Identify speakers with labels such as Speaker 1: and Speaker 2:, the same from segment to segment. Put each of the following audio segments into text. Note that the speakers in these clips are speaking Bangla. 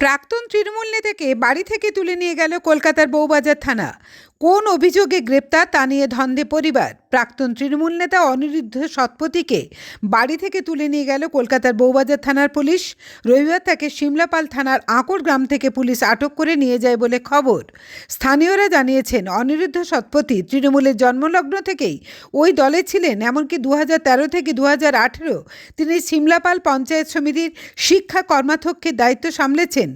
Speaker 1: প্রাক্তন তৃণমূল নেতাকে বাড়ি থেকে তুলে নিয়ে গেল কলকাতার বউবাজার থানা। কোন অভিযোগে গ্রেপ্তার তা নিয়ে ধন্দে পরিবার। প্রাক্তন তৃণমূল নেতা অনিরুদ্ধ সৎপতিকে বাড়ি থেকে তুলে নিয়ে গেল কলকাতার বউবাজার থানার পুলিশ। রবিবার তাকে সিমলাপাল থানার আঁকড় গ্রাম থেকে পুলিশ আটক করে নিয়ে যায় বলে খবর। স্থানীয়রা জানিয়েছেন, অনিরুদ্ধ সৎপতি তৃণমূলের জন্মলগ্ন থেকেই ওই দলে ছিলেন, এমনকি দু তেরো থেকে দু আঠেরো তিনি সিমলাপাল পঞ্চায়েত সমিতির শিক্ষা কর্মাধ্যক্ষের দায়িত্ব সামলেছেন।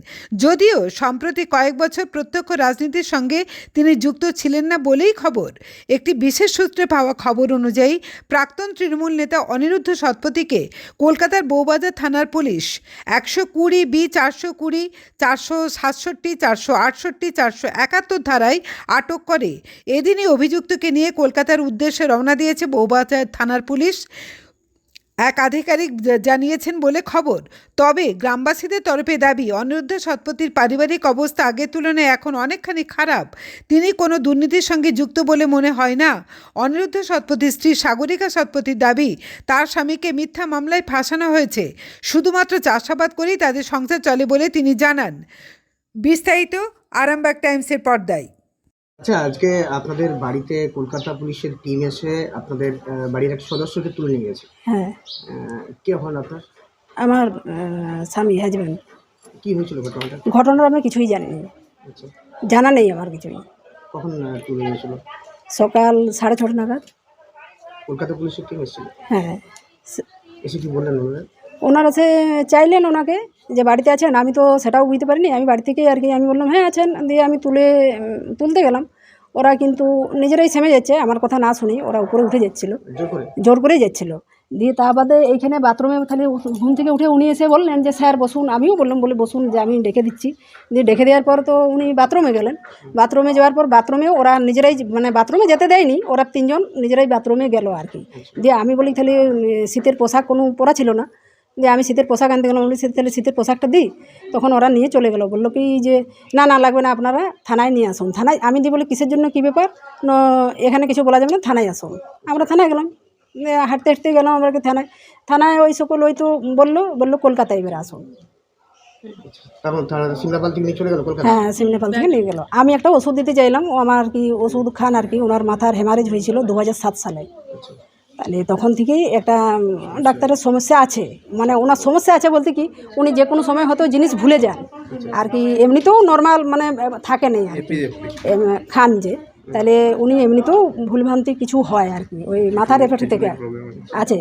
Speaker 1: যদিও সম্প্রতি কয়েক বছর প্রত্যক্ষ রাজনীতির সঙ্গে তিনি যুক্ত ছিলেন না বলেই খবর। একটি বিশেষ সূত্রে পাওয়া খবর অনুযায়ী, প্রাক্তন তৃণমূল নেতা অনিরুদ্ধ সৎপতিকে কলকাতার বৌবাজার থানার পুলিশ একশো কুড়ি বি চারশো কুড়ি, চারশো সাতষট্টি, চারশো আটষট্টি, চারশো একাত্তর ধারায় আটক করে। এদিনই অভিযুক্তকে নিয়ে কলকাতার উদ্দেশ্যে রওনা দিয়েছে বৌবাজার থানার পুলিশ। এক আধিকারিক জানিয়েছেন বলে খবর। তবে গ্রামবাসীদের তরফে দাবি, অনিরুদ্ধ সৎপতির পারিবারিক অবস্থা আগের তুলনায় এখন অনেকখানি খারাপ। তিনি কোনো দুর্নীতির সঙ্গে যুক্ত বলে মনে হয় না। অনিরুদ্ধ সৎপতির স্ত্রী সাগরিকা সৎপতির দাবি, তার স্বামীকে মিথ্যা মামলায় ফাঁসানো হয়েছে। শুধুমাত্র চাষাবাদ করেই তাদের সংসার চলে বলে তিনি জানান। বিস্তারিত আরামবাগ টাইমসের পর্দায়।
Speaker 2: আচ্ছা আজকে আপনাদের বাড়িতে কলকাতা পুলিশের টিম এসে আপনাদের বাড়ির এক সদস্যকে তুলে নিয়ে গেছে।
Speaker 3: হ্যাঁ।
Speaker 2: কে হন আপনার?
Speaker 3: আমার আহ, স্বামী হাজব্যান্ড
Speaker 2: কি হয়েছিল ঘটনাটা?
Speaker 3: ঘটনার আমি কিছুই জানি না
Speaker 2: আচ্ছা।
Speaker 3: জানা নেই আমার কিছুই।
Speaker 2: কখন আহ, তুলে নিয়েছিল?
Speaker 3: সকাল সাড়ে ছটা নাগাদ।
Speaker 2: কলকাতা পুলিশের টিম এসেছিল?
Speaker 3: হ্যাঁ। সে-
Speaker 2: এসে কি বললেন ওনারা?
Speaker 3: ওনারা সে চাইলেন ওনাকে যে বাড়িতে আছেন আমি তো সেটাও বুঝতে পারিনি। আমি বাড়ি থেকেই আর কি আমি বললাম হ্যাঁ আছেন। দিয়ে আমি তুলে তুলতে গেলাম। ওরা কিন্তু নিজেরাই সেমে যাচ্ছে আমার কথা না শুনি ওরা উপরে উঠে যাচ্ছিল।
Speaker 2: জোর
Speaker 3: করেই যাচ্ছিল। দিয়ে তা বাদে এইখানে বাথরুমে তাহলে ঘুম থেকে উঠে উনি এসে বললেন যে স্যার বসুন। আমিও বললাম বলে বসুন যে আমি ডেকে দিচ্ছি। দিয়ে ডেকে দেওয়ার পর তো উনি বাথরুমে গেলেন। বাথরুমে যাওয়ার পর বাথরুমে ওরা নিজেরাই মানে বাথরুমে যেতে দেয়নি ওরা তিনজন নিজেরাই বাথরুমে গেল আর কি। দিয়ে আমি বলি তাহলে শীতের পোশাক কোনো পরা ছিল না? দিয়ে আমি শীতের পোশাক আনতে গেলাম বলি "শীত- তাহলে শীতের পোশাকটা দিই। তখন ওরা নিয়ে চলে গেল। বলল কি যে না না লাগবে না আপনারা থানায় নিয়ে আসুন। থানায় আমি দিয়ে বলি কিসের জন্য কী ব্যাপার? না এখানে কিছু বলা যাবে না থানায় আসুন। আমরা থানায় গেলাম। হাঁটতে হাঁটতে গেলাম আমরা কি থানায়। থানায় ওই সকল ওই তো বলল বলল কলকাতায় এবার আসুন। হ্যাঁ সিমনেপাল থেকে নিয়ে গেল। আমি একটা ওষুধ দিতে চাইলাম আমার কি ওষুধ খান আর কি ওনার মাথার হেমারেজ হয়েছিল দু সাত সালে।
Speaker 2: আচ্ছা।
Speaker 3: তাহলে তখন থেকেই একটা ডাক্তারের সমস্যা আছে। মানে ওনার সমস্যা আছে বলতে কি উনি যে কোনো সময় হয়তো জিনিস ভুলে যান। আর কি এমনিতেও নর্মাল মানে থাকে নেই আর খান যে। তাহলে উনি এমনিতেও ভুলভ্রান্তি কিছু হয় আর কি ওই মাথার এফেক্ট থেকে আছে।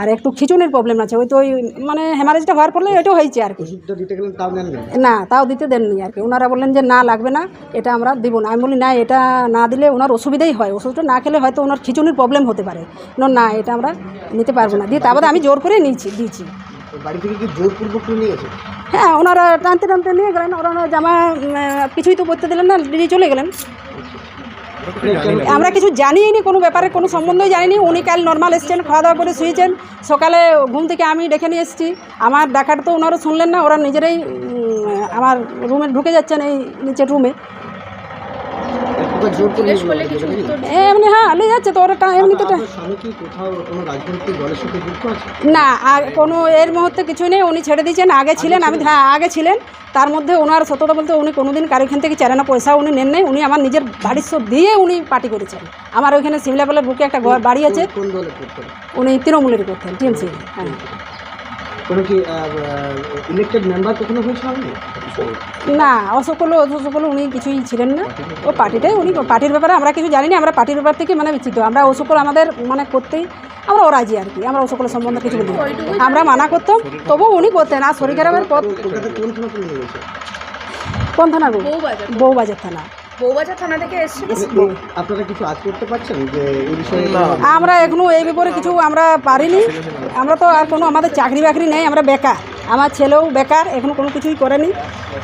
Speaker 3: আর একটু খিচুনির প্রবলেম আছে ওই তো ওই মানে হেমারেজটা হওয়ার পরে এটাও হয়েছে আর কি।
Speaker 2: না
Speaker 3: না তাও দিতে দেননি আর কি ওনারা বললেন যে না লাগবে না এটা আমরা দিব না। আমি বলি না এটা না দিলে ওনার অসুবিধাই হয় ওষুধটা না খেলে হয়তো ওনার খিচুনির প্রবলেম হতে পারে। না, না এটা আমরা নিতে পারব না। দিয়ে তারপরে আমি জোর করে নিয়েছি দিয়েছি।
Speaker 2: বাড়ি থেকে কি জোরপূর্বক নিয়ে গেছে?
Speaker 3: হ্যাঁ ওনারা টানতে টানতে নিয়ে গেলেন ওরা ওনার জামা কিছুই তো পরতে দিলেন না দিয়ে চলে গেলেন। আমরা কিছু জানিইনি, কোনো ব্যাপারে কোনো সম্বন্ধই জানিনি উনি কাল নর্মাল এসছেন খাওয়া দাওয়া করে শুয়েছেন। সকালে ঘুম থেকে আমি ডেকে নিয়ে এসেছি। আমার ডাকার তো ওনারা শুনলেন না, ওরা নিজেরাই আমার রুমে ঢুকে যাচ্ছেন এই নিচের রুমে এমনি হ্যাঁ নিয়ে যাচ্ছে তো ওরা এমনি তো না আর কোনো এর মুহূর্তে কিছু নেই উনি ছেড়ে দিয়েছেন আগে ছিলেন আমি হ্যাঁ আগে ছিলেন। তার মধ্যে ওনার সত্যতা বলতে উনি কোনোদিন কারও এখান থেকে চারানা পয়সা উনি নেন নাই উনি আমার নিজের বাড়ির সব দিয়ে উনি পার্টি করেছেন। আমার ওইখানে সিমলাবেলার বুকে একটা ঘর বাড়ি আছে। উনি তৃণমূলের করতেন টিএমসি হ্যাঁ।
Speaker 2: কোনো কি ইলেক্টেড মেম্বার কখনো হয়েছিল আপনি
Speaker 3: না অসকল অসকল উনি কিছুই ছিলেন না। ও পার্টিটাই উনি পার্টির ব্যাপারে আমরা কিছু জানি না আমরা পার্টির ব্যাপার থেকে মানে বিচ্ছিত আমরা ও সকল আমাদের মানে করতেই আমরা ও রাজি আর কি আমরা ও সকলের সম্বন্ধে কিছু বলি আমরা মানা করতাম তবুও উনি করতেন। আর শরীর খারাপের পর
Speaker 2: কলকাতা কোন থানা
Speaker 3: গো?
Speaker 4: বউবাজার
Speaker 3: থানা।
Speaker 4: বউবাজার থানা থেকে এসছে
Speaker 2: আপনারা কিছু আজ করতে পারছেন যে এই বিষয়ে
Speaker 3: আমরা এখনও এই ব্যাপারে কিছু আমরা পারিনি। আমরা তো আর কোনো আমাদের চাকরি বাকরি নেই আমরা বেকার। আমার ছেলেও বেকার এখনও কোনো কিছুই করেনি।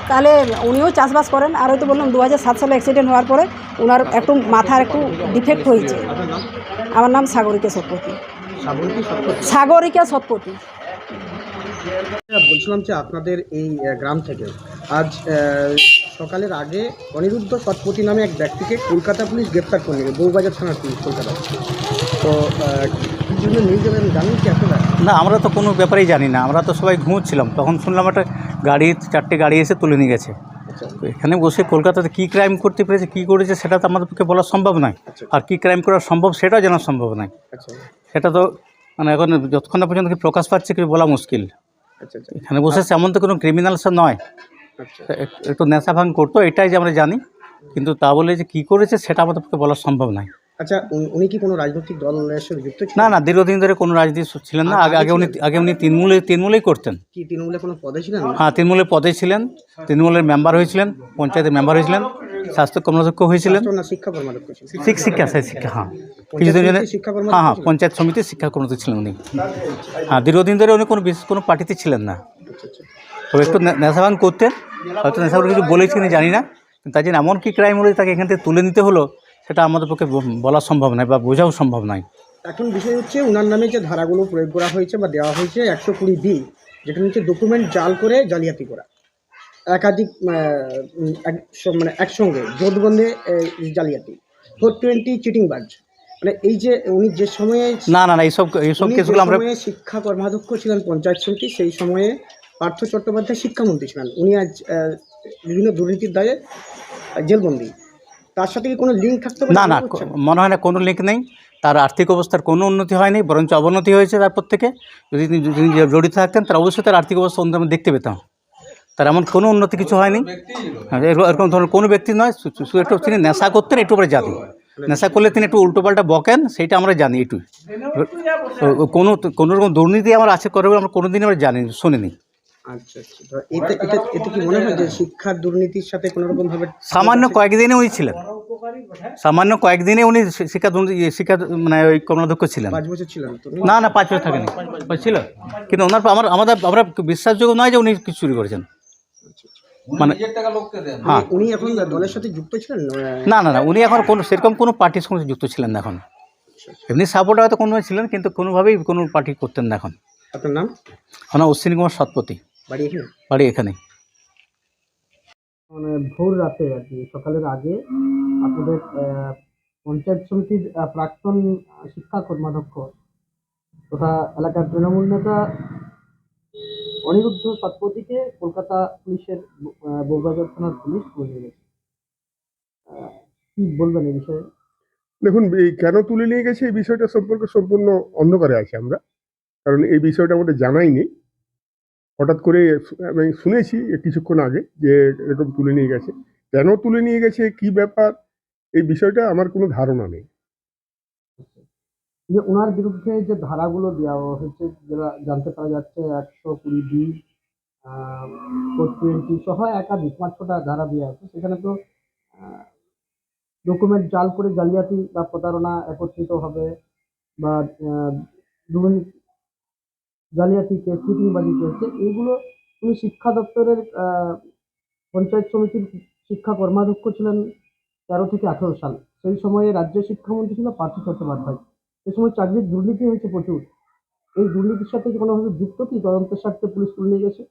Speaker 3: তাহলে উনিও চাষবাস করেন। আর ওই তো বললাম দু সাত সালে অ্যাক্সিডেন্ট হওয়ার পরে ওনার একটু মাথার একটু ডিফেক্ট হয়েছে। আমার নাম সাগরিকা
Speaker 2: সত্য
Speaker 3: সাগরিকা সৎপতি?
Speaker 2: বলছিলাম যে আপনাদের এই গ্রাম থেকে আজ সকালের আগে অনিরুদ্ধ সৎপতি নামে এক ব্যক্তিকে কলকাতা পুলিশ গ্রেপ্তার করে নিল বউবাজার থানার পুলিশ কলকাতা। তো কি জন্য নিয়ে যাবেন জানেন কি আপনারা
Speaker 4: না আমরা তো কোনো ব্যাপারেই জানি না। আমরা তো সবাই ঘুমোচ্ছিলাম। তখন শুনলাম একটা গাড়ি চারটে গাড়ি এসে তুলে নিয়ে গেছে।
Speaker 2: আচ্ছা।
Speaker 4: তো এখানে বসে কলকাতাতে কী ক্রাইম করতে পেরেছে কী করেছে সেটা তো আমাদের পক্ষে বলা সম্ভব নয়।
Speaker 2: আচ্ছা।
Speaker 4: আর কী ক্রাইম করা সম্ভব সেটাও জানা সম্ভব নয়।
Speaker 2: আচ্ছা।
Speaker 4: সেটা তো মানে এখন যতক্ষণ না পর্যন্ত প্রকাশ পাচ্ছে কি বলা মুশকিল। এখানে বসেছে এমন তো কোনো ক্রিমিনালস নয়। একটু নেশা ভাঙ করতো এটাই যে আমরা জানি। কিন্তু তা বলে যে কী করেছে সেটা আমাদের পক্ষে বলা সম্ভব নয়।
Speaker 2: আচ্ছা উনি- কি কোনো রাজনৈতিক দলের সাথে যুক্ত ছিলেন?
Speaker 4: না না দীর্ঘদিন ধরে কোনো রাজনীতি ছিলেন না। আগে আগে উনি আগে উনি তৃণমূলে তৃণমূলেই করতেন।
Speaker 2: কি তৃণমূলে কোনো পদে ছিলেন?
Speaker 4: হ্যাঁ তৃণমূলের পদে ছিলেন। তৃণমূলের মেম্বার হয়েছিলেন পঞ্চায়েতের মেম্বার হয়েছিলেন স্বাস্থ্য কর্মদক্ষ হয়েছিলেন।
Speaker 2: শিক্ষা কর্মাধ্যক্ষ
Speaker 4: শিক্ষা সেই শিক্ষা হ্যাঁ। কিছুদিন হ্যাঁ হ্যাঁ? পঞ্চায়েত সমিতির শিক্ষা কর্মদক্ষ ছিলেন উনি। হ্যাঁ দীর্ঘদিন ধরে উনি কোনো বিশেষ কোনো পার্টিতে ছিলেন না।
Speaker 2: আচ্ছা আচ্ছা।
Speaker 4: তবে একটু নে- নেশাভান করতেন। হয়তো নেশাভান কিছু বলেছেন জানি না। তার জন্য এমন কী ক্রাইম হলে তাকে এখান থেকে তুলে নিতে হলো সেটা আমাদের পক্ষে বলা সম্ভব নয় বা বোঝাও সম্ভব নয়।
Speaker 2: এখন বিষয় হচ্ছে ওনার নামে যে ধারাগুলো প্রয়োগ করা হয়েছে বা দেওয়া হয়েছে একশো কুড়ি বি যেখানে হচ্ছে ডকুমেন্ট জাল করে জালিয়াতি করা। একাধিক মানে একসঙ্গে জোটবন্ধে জালিয়াতি। ফোর টোয়েন্টি চিটিং বাজ। মানে এই যে উনি যে সময়ে
Speaker 4: না না না এইসব এইসব কেসগুলো আমরা
Speaker 2: শিক্ষা কর্মাধ্যক্ষ ছিলেন পঞ্চায়েত সমিতি সেই সময়ে পার্থ চট্টোপাধ্যায় শিক্ষামন্ত্রী ছিলেন। উনি আজ বিভিন্ন দুর্নীতির দায়ে জেলবন্দি। তার সাথে কি কোনো লিঙ্ক থাকতে
Speaker 4: না না
Speaker 2: মনে
Speaker 4: হয় না কোনো লিঙ্ক নেই। তার আর্থিক অবস্থার কোনো উন্নতি হয়নি বরঞ্চ অবনতি হয়েছে তারপর থেকে যদি তিনি জড়িত থাকতেন তার অবশ্যই তার আর্থিক অবস্থা আমরা দেখতে পেতাম। তার এমন কোনো উন্নতি কিছু হয়নি। হ্যাঁ, এরকম ধরনের কোনো ব্যক্তি নয়। একটু তিনি নেশা করতেন একটু পরে জানি নেশা করলে তিনি একটু উল্টোপাল্টা বকেন সেইটা আমরা জানি একটু কোনো কোনো রকম দুর্নীতি আমার আছে করে আমরা কোনোদিনই আমরা জানি শুনিনি।
Speaker 2: আচ্ছা আচ্ছা। এতে এতে কি মনে হয় যে শিক্ষার দুর্নীতির সাথে কোনো রকম ভাবে
Speaker 4: সামান্য কয়েকদিনে উনি ছিলেন। সামান্য কয়েকদিনে উনি শিক্ষা দুর্নীতি ইয়ে, শিক্ষা মানে ওই ছিলেন।
Speaker 2: পাঁচ বছর ছিলেন
Speaker 4: না না পাঁচ বছর থাকেনি। ছিল। কিন্তু ওনার আমার আমাদের আমরা বিশ্বাসযোগ্য নয় যে উনি কিছু চুরি করেছেন। মানে হ্যাঁ।
Speaker 2: উনি এখন দলের সাথে যুক্ত ছিলেন
Speaker 4: না? না না উনি এখন কোনো সেরকম কোনো পার্টির সঙ্গে যুক্ত ছিলেন না এখন। এমনি সাপোর্টার হয়তো কোনো ছিলেন কিন্তু কোনোভাবেই কোনো পার্টি করতেন না এখন।
Speaker 2: আপনার নাম?
Speaker 4: ওনার অশ্বিনী কুমার সৎপতি
Speaker 2: বাড়ি এখানে?
Speaker 4: বাড়ি এখানে
Speaker 2: মানে ভোর রাতে আর কি সকালের আগে আপনাদের পঞ্চায়েত সমিতির প্রাক্তন শিক্ষা কর্মাধ্যক্ষ তথা এলাকার তৃণমূল নেতা অনিরুদ্ধ সৎপতিকে কলকাতা পুলিশের আহ, বউবাজার থানার পুলিশ তুলে গেছে। কি বলবেন এই বিষয়ে?
Speaker 5: দেখুন এই কেন তুলে নিয়ে গেছে এই বিষয়টা সম্পর্কে সম্পূর্ণ অন্ধকারে আছি আমরা। কারণ এই বিষয়টা আমাদের জানাই নেই। হঠাৎ করে আমি শুনেছি কিছুক্ষণ আগে যে এরকম তুলে নিয়ে গেছে। কেন তুলে নিয়ে গেছে? কি ব্যাপার? এই বিষয়টা আমার কোনো ধারণা নেই।
Speaker 2: যে ওনার বিরুদ্ধে যে ধারাগুলো দেওয়া হয়েছে, যেটা জানতে পারা যাচ্ছে একশো কুড়ি বি টোয়েন্টি সহ একাধিক পাঁচ ছটা ধারা দেওয়া আছে। সেখানে তো ডকুমেন্ট জাল করে জালিয়াতি বা প্রতারণা একত্রিত হবে বা দুর্নীতি জালিয়াতি কেস চিটিংবাজি চলছে এইগুলো উনি শিক্ষা দপ্তরের পঞ্চায়েত সমিতির শিক্ষা কর্মাধ্যক্ষ ছিলেন তেরো থেকে আঠেরো সাল। সেই সময়ে রাজ্য শিক্ষামন্ত্রী ছিল পার্থ চট্টোপাধ্যায়। সে সময় চাকরির দুর্নীতি হয়েছে প্রচুর। এই দুর্নীতির সাথে কি কোনোভাবে যুক্ত কি? তদন্তের স্বার্থে পুলিশ তুলে নিয়ে গেছে?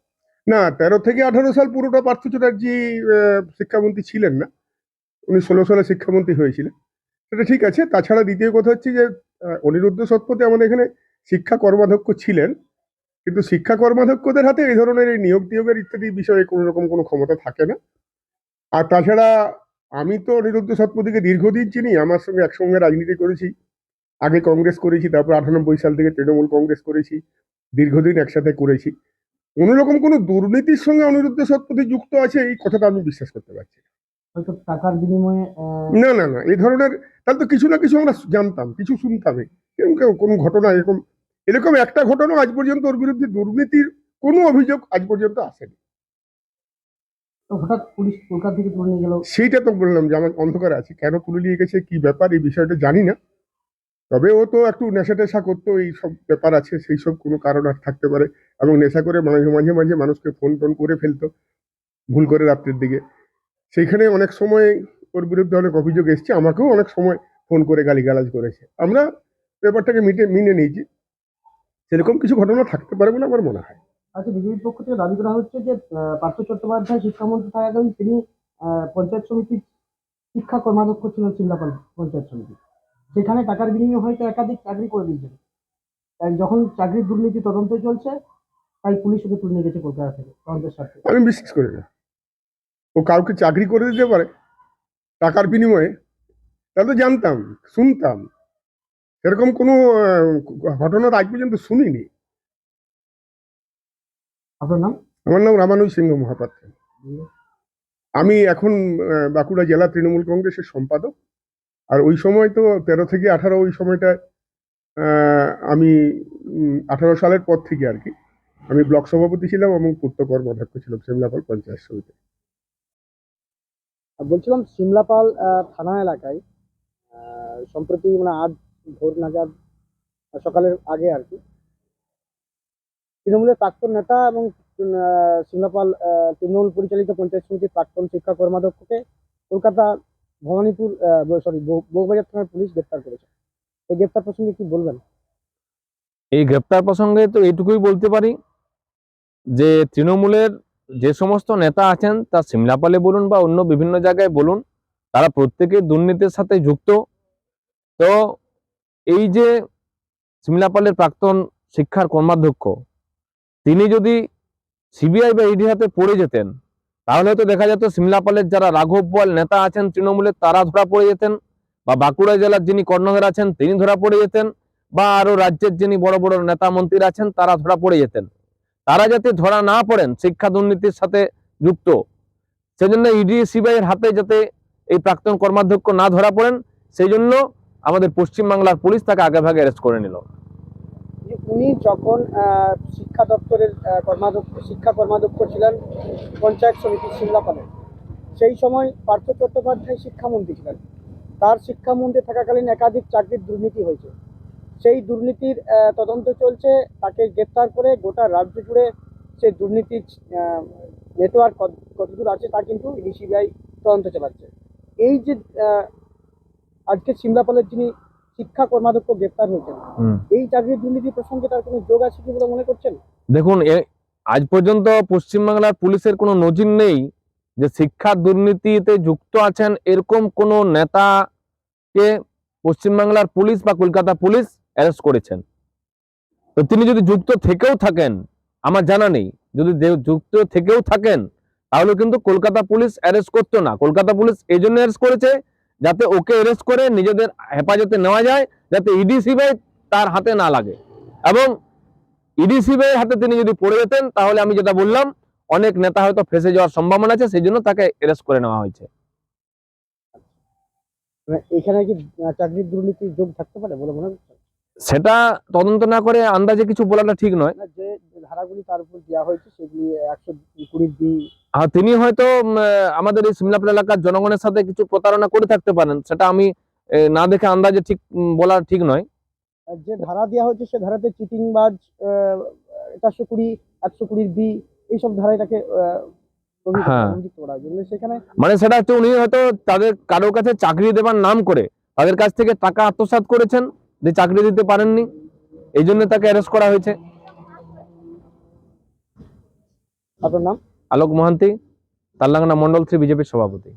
Speaker 5: না তেরো থেকে আঠারো সাল পুরোটা পার্থ আহ, শিক্ষামন্ত্রী ছিলেন না। উনি ষোলো সালে শিক্ষামন্ত্রী হয়েছিলেন। সেটা ঠিক আছে। তাছাড়া দ্বিতীয় কথা হচ্ছে যে অনিরুদ্ধ সৎপথে আমাদের এখানে শিক্ষা কর্মাধ্যক্ষ ছিলেন। কিন্তু শিক্ষা কর্মাধ্যক্ষদের হাতে এই ধরনের এই নিয়োগ টিয়োগের ইত্যাদি বিষয়ে কোনো রকম কোনো ক্ষমতা থাকে না। আর তাছাড়া আমি তো অনিরুদ্ধ সৎপথীকে দীর্ঘদিন চিনি আমার সঙ্গে একসঙ্গে রাজনীতি করেছি আগে কংগ্রেস করেছি তারপর আটানব্বই সাল থেকে তৃণমূল কংগ্রেস করেছি দীর্ঘদিন একসাথে করেছি। কোনো রকম কোনো দুর্নীতির সঙ্গে অনিরুদ্ধ সৎপথী যুক্ত আছে এই কথাটা আমি বিশ্বাস করতে পারছি না।
Speaker 2: হয়তো টাকার বিনিময়ে
Speaker 5: না না না এই ধরনের তাহলে তো কিছু না কিছু আমরা জানতাম কিছু শুনতামই। এরকম কেউ কোনো ঘটনা এরকম এরকম একটা ঘটনা আজ পর্যন্ত ওর বিরুদ্ধে দুর্নীতির কোনো অভিযোগ আজ পর্যন্ত আসেনি।
Speaker 2: হঠাৎ পুলিশ কলকাতা থেকে তুলে নিয়ে গেল?
Speaker 5: সেইটা তো বললাম যে আমার অন্ধকারে আছে। কেন তুলে নিয়ে গেছে? কি ব্যাপার? এই বিষয়টা জানি না। তবে ও তো একটু নেশা টেশা করতো এই সব ব্যাপার আছে সেই সব কোনো কারণ আর থাকতে পারে। এবং নেশা করে মাঝে মাঝে মাঝে মানুষকে ফোন টোন করে ফেলতো ভুল করে রাত্রের দিকে। সেইখানে অনেক সময় ওর বিরুদ্ধে অনেক অভিযোগ এসছে আমাকেও অনেক সময় ফোন করে গালিগালাজ করেছে। আমরা ব্যাপারটাকে মিটে মেনে নিয়েছি। সেরকম কিছু ঘটনা থাকতে পারে বলে আমার মনে হয়।
Speaker 2: আচ্ছা বিজেপির পক্ষ থেকে দাবি করা হচ্ছে যে পার্থ চট্টোপাধ্যায় শিক্ষামন্ত্রী থাকাকালীন তিনি পঞ্চায়েত সমিতির শিক্ষা কর্মাধ্যক্ষ ছিলেন চিল্লাপাল পঞ্চায়েত সমিতি। সেখানে টাকার বিনিময়ে হয়তো একাধিক চাকরি করে দিয়েছেন তাই যখন চাকরির দুর্নীতি তদন্ত চলছে তাই পুলিশ ওকে তুলে নিয়ে গেছে কলকাতা থেকে তদন্তের স্বার্থে।
Speaker 5: আমি বিশ্বাস করি না। ও কাউকে চাকরি করে দিতে পারে টাকার বিনিময়ে তাহলে তো জানতাম শুনতাম। এরকম কোনো আহ, ঘটনা তো আজ পর্যন্ত শুনিনি।
Speaker 2: আপনার নাম?
Speaker 5: আমার নাম রামানুজ সিংহ মহাপাত্র। আমি এখন বাঁকুড়া জেলা তৃণমূল কংগ্রেসের সম্পাদক। আর ওই সময় তো তেরো থেকে আঠারো ওই সময়টা আমি আঠারো সালের পর থেকে আর কি আমি ব্লক সভাপতি ছিলাম এবং পূর্ত কর্মাধ্যক্ষ ছিলাম সিমলাপাল পঞ্চায়েত সমিতি।
Speaker 2: বলছিলাম সিমলাপাল থানা এলাকায় সম্প্রতি মানে আজ ভোর নাগাদ সকালের আগে আর কি। তৃণমূলের প্রাক্তন নেতা এবং সিমলাপাল তৃণমূল পরিচালিত পঞ্চায়েত সমিতির প্রাক্তন শিক্ষা কর্মাধ্যক্ষকে কলকাতা ভবানীপুর সরি বউবাজার থানার পুলিশ গ্রেপ্তার করেছে। এই গ্রেপ্তার প্রসঙ্গে কি বলবেন?
Speaker 6: এই গ্রেপ্তার প্রসঙ্গে তো এইটুকুই বলতে পারি যে তৃণমূলের যে সমস্ত নেতা আছেন, তা সিমলাপালে বলুন বা অন্য বিভিন্ন জায়গায় বলুন, তারা প্রত্যেকে দুর্নীতির সাথে যুক্ত। তো এই যে সিমলাপালের প্রাক্তন শিক্ষার কর্মাধ্যক্ষ, তিনি যদি সিবিআই বা ইডি হাতে পড়ে যেতেন, তাহলে হয়তো দেখা যেত সিমলাপালের যারা রাঘব বল নেতা আছেন তৃণমূলের, তারা ধরা পড়ে যেতেন বা বাঁকুড়া জেলার যিনি কর্ণধার আছেন, তিনি ধরা পড়ে যেতেন বা আরও রাজ্যের যিনি বড় বড় নেতা মন্ত্রী আছেন, তারা ধরা পড়ে যেতেন। তারা যাতে ধরা না পড়েন শিক্ষা দুর্নীতির সাথে যুক্ত, সেজন্য ইডি সিবিআইয়ের হাতে যাতে এই প্রাক্তন কর্মাধ্যক্ষ না ধরা পড়েন সেই জন্য আমাদের পশ্চিমবাংলার পুলিশ তাকে আগে ভাগে অ্যারেস্ট করে নিল।
Speaker 2: উনি যখন শিক্ষা দপ্তরের কর্মাধ্যক্ষ, শিক্ষা কর্মাধ্যক্ষ ছিলেন, পঞ্চায়েত সমিতি সিমলাপালে সেই সময় পার্থ চট্টোপাধ্যায় শিক্ষামন্ত্রী ছিলেন। তার শিক্ষামন্ত্রী থাকাকালীন একাধিক চাকরির দুর্নীতি হয়েছে। সেই দুর্নীতির তদন্ত চলছে, তাকে গ্রেপ্তার করে গোটা রাজ্য জুড়ে সেই দুর্নীতির নেটওয়ার্ক কতদূর আছে তা কিন্তু সিবিআই তদন্ত চালাচ্ছে। এই যে আজকে সিমলাপালের যিনি শিক্ষা কর্মাধ্যক্ষ গ্রেপ্তার হয়েছেন এই চাকরির দুর্নীতি প্রসঙ্গে তার কোনো যোগ আছে কি বলে মনে করছেন?
Speaker 6: দেখুন আজ পর্যন্ত পশ্চিমবাংলার পুলিশের কোনো নজির নেই যে শিক্ষা দুর্নীতিতে যুক্ত আছেন এরকম কোনো নেতাকে পশ্চিমবাংলার পুলিশ বা কলকাতা পুলিশ অ্যারেস্ট করেছেন। তো তিনি যদি যুক্ত থেকেও থাকেন আমার জানা নেই যদি যুক্ত থেকেও থাকেন তাহলে কিন্তু কলকাতা পুলিশ অ্যারেস্ট করতো না। কলকাতা পুলিশ এই জন্য অ্যারেস্ট করেছে যাতে ওকে অ্যারেস্ট করে নিজেদের হেফাজতে নেওয়া যায় যাতে ইডি সিবিআই তার হাতে না লাগে। এবং ইডি সিবিআই হাতে তিনি যদি পড়ে যেতেন তাহলে আমি যেটা বললাম অনেক নেতা হয়তো ফেসে যাওয়ার সম্ভাবনা আছে সেই জন্য তাকে অ্যারেস্ট করে নেওয়া হয়েছে।
Speaker 2: মানে এখানে কি চাকরির যোগ থাকতে পারে বলে মনে
Speaker 6: সেটা তদন্ত না করে আন্দাজে কিছু বলাটা ঠিক নয়।
Speaker 2: যে ধারাগুলি তার উপর দেওয়া হয়েছে সেগুলি একশো কুড়ির বি
Speaker 6: আর তিনি হয়তো আমাদের এই সিমলাপুর এলাকার জনগণের সাথে কিছু প্রতারণা করে থাকতে পারেন সেটা আমি না দেখে আন্দাজে ঠিক বলা ঠিক নয়।
Speaker 2: যে ধারা দেওয়া হয়েছে সে ধারাতে চিটিংবাজ চারশো কুড়ি একশো কুড়ির বি এইসব ধারায় তাকে
Speaker 6: হ্যাঁ।
Speaker 2: সেখানে
Speaker 6: মানে সেটা হচ্ছে উনি হয়তো তাদের কারোর কাছে চাকরি দেবার নাম করে তাদের কাছ থেকে টাকা আত্মসাৎ করেছেন যে চাকরি দিতে পারেননি এই জন্য তাকে অ্যারেস্ট করা হয়েছে।
Speaker 2: আপনার নাম?
Speaker 6: আলোক মহান্তি তাল্লাঙ্গনা মন্ডল থ্রি বিজেপির সভাপতি।